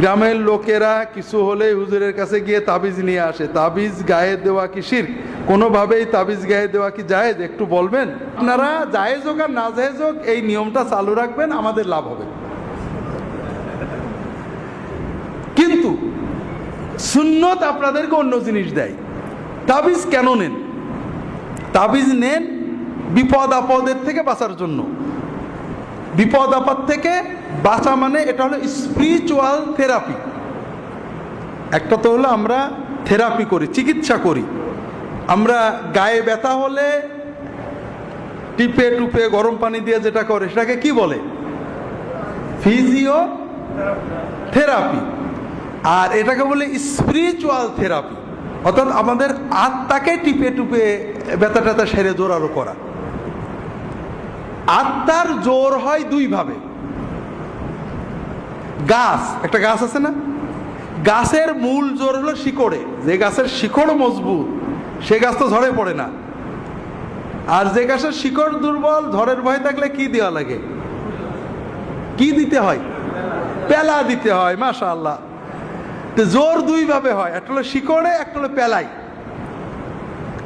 গ্রামের লোকেরা কিছু হলে হুজুরের কাছে গিয়ে তাবিজ নিয়ে আসে। তাবিজ গায়ে দেওয়া কি শির কোনোভাবেই তাবিজ গায়ে দেওয়া কি জায়েজ? একটু বলবেন? আপনারা জায়েজ হোক আর না জায়েজ হোক, এই নিয়মটা চালু রাখবেন, আমাদের লাভ হবে। কিন্তু সুন্নত আপনাদেরকে অন্য জিনিস দেয়। তাবিজ কেন নেন? তাবিজ নেন বিপদ আপদের থেকে বাঁচার জন্য। বিপদ আপদ থেকে বাঁচা মানে এটা হলো স্পিরিচুয়াল থেরাপি একটা তো হলো আমরা থেরাপি করি, চিকিৎসা করি। আমরা গায়ে ব্যথা হলে টিপে টুপে গরম পানি দিয়ে যেটা করে, সেটাকে কি বলে? ফিজিও থেরাপি আর এটাকে বলে স্পিরিচুয়াল থেরাপি অর্থাৎ আমাদের আত্মাকে টিপে টুপে ব্যথা ট্যাথা সেরে জোরারো করা। আত্মার জোর হয় দুইভাবে। গাছ, একটা গাছ আছে না? গাছের মূল জোর হলো শিকড়ে। যে গাছের শিকড় মজবুত, সে গাছ তো ঝড়ে পড়ে না। আর যে গাছের শিকড় দুর্বল, ঝড়ের ভয় থাকলে কি দেওয়া লাগে? কি দিতে হয়? পেলা দিতে হয় মাশা আল্লাহ তো জোর দুইভাবে হয়, একটা হলো শিকড়ে, একটা হলো পেলাই।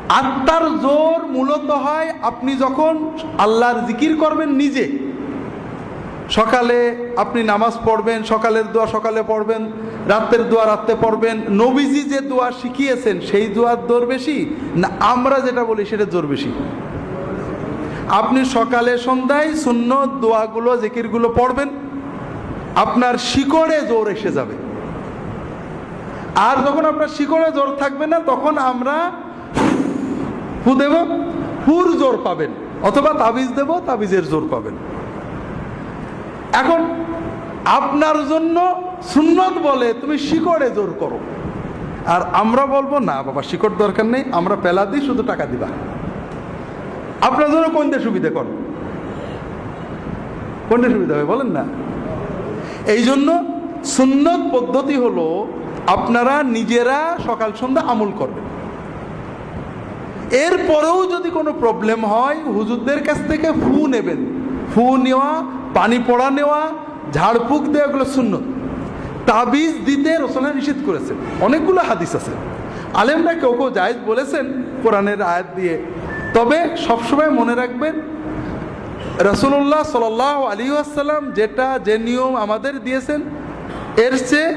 আত্মার জোর মূলত হয় আপনি যখন আল্লাহর জিকির করবেন নিজে। সকালে আপনি নামাজ পড়বেন, সকালের দোয়া সকালে পড়বেন, রাতের দোয়া রাত্রে পড়বেন। নবীজি যে দোয়া শিখিয়েছেন, সেই দোয়ার জোর বেশি না আমরা যেটা বলি সেটা জোর বেশি? আপনি সকালে সন্ধ্যায় শূন্য দোয়াগুলো, জিকিরগুলো পড়বেন, আপনার শিকড়ে জোর এসে যাবে। আর যখন আপনার শিকড়ে জোর থাকবে না, তখন আমরা ফু দেব ফুর জোর পাবেন, অথবা তাবিজ দেব, তাবিজের জোর পাবেন। এখন, আপনার জন্য সুন্নত বলে তুমি শিকড়ে জোর করো। আর আমরা বলব, না বাবা, শিকড় দরকার নেই, আমরা পেলা দিই, শুধু টাকা দিবা। আপনার জন্য কোনটা সুবিধা করো কোনটা সুবিধা হবে, বলেন না। এই জন্য সুন্নত পদ্ধতি হলো, আপনারা নিজেরা সকাল সন্ধ্যা আমল করবেন। এরপরেও যদি কোনো প্রবলেম হয়, হুজুরদের কাছ থেকে ফু নেবেন। ফু নেওয়া, পানি পড়া নেওয়া, ঝাড়ফুঁক দেওয়া, এগুলো শূন্য তাবিজ দিতে রসনা নিষেধ করেছেন। অনেকগুলো হাদিস আছে। আলেমরা কেউ কেউ জায়েজ বলেছেন কোরআনের আয়াত দিয়ে। তবে সবসময় মনে রাখবেন রসুল্লাহ সাল আলী আসসালাম যেটা, যে নিয়ম আমাদের দিয়েছেন, এর চেয়ে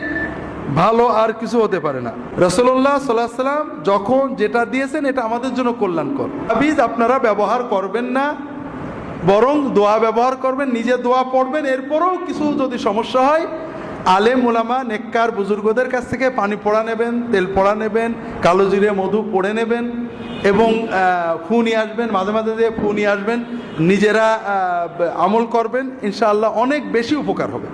ভালো আর কিছু হতে পারে না। রসুল্লাহ সাল্লাহ সাল্লাম যখন যেটা দিয়েছেন এটা আমাদের জন্য কল্যাণকর। তাবিজ আপনারা ব্যবহার করবেন না, বরং দোয়া ব্যবহার করবেন, নিজে দোয়া পড়বেন, এরপরেও কিছু যদি সমস্যা হয়, আলেম ওলামা নেককার বুজুর্গদের কাছ থেকে পানি পড়া নেবেন, তেল পড়া নেবেন, কালো জিরে, মধু পড়ে নেবেন এবং ফু নিয়ে আসবেন, মাঝে মাঝে দিয়ে ফু নিয়ে আসবেন, নিজেরা আমল করবেন, ইনশাআল্লাহ অনেক বেশি উপকার হবে।